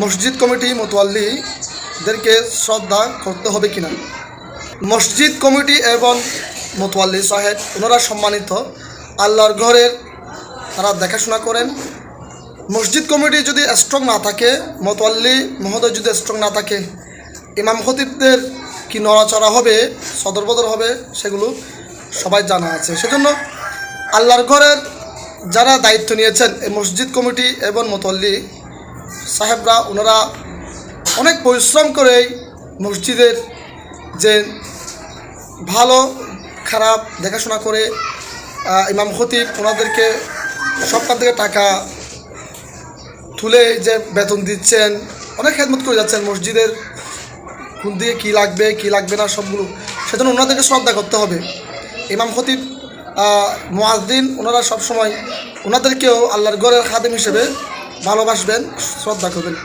মসজিদ কমিটি মোতোয়াল্লিদেরকে শ্রদ্ধা করতে হবে কিনা? মসজিদ কমিটি এবং মোতোয়াল্লি সাহেব, ওনারা সম্মানিত। আল্লাহর ঘরের তারা দেখাশোনা করেন। মসজিদ কমিটি যদি স্ট্রং না থাকে, মোতোয়াল্লি মহোদয় যদি স্ট্রং না থাকে, ইমাম খতিবদের কি নড়াচড়া হবে, সদরবদর হবে, সেগুলো সবাই জানা আছে। সেজন্য আল্লাহর ঘরের যারা দায়িত্ব নিয়েছেন, এই মসজিদ কমিটি এবং মোতোয়াল্লি সাহেবরা, ওনারা অনেক পরিশ্রম করে মসজিদের যে ভালো, খারাপ দেখাশোনা করে ইমাম খতিব ওনাদেরকে সবখান থেকে টাকা তুলে যে বেতন দিচ্ছেন, অনেক খেদমত করে যাচ্ছেন মসজিদের কোন দিকে কী লাগবে কী লাগবে না সবগুলো। সেজন্য ওনাদেরকে শ্রদ্ধা করতে হবে। ইমাম খতিব মোয়াজদিন ওনারা সবসময় ওনাদেরকেও আল্লাহর গড়ের খাদেম হিসেবে ভালোবাসবেন শ্রদ্ধা করবেন।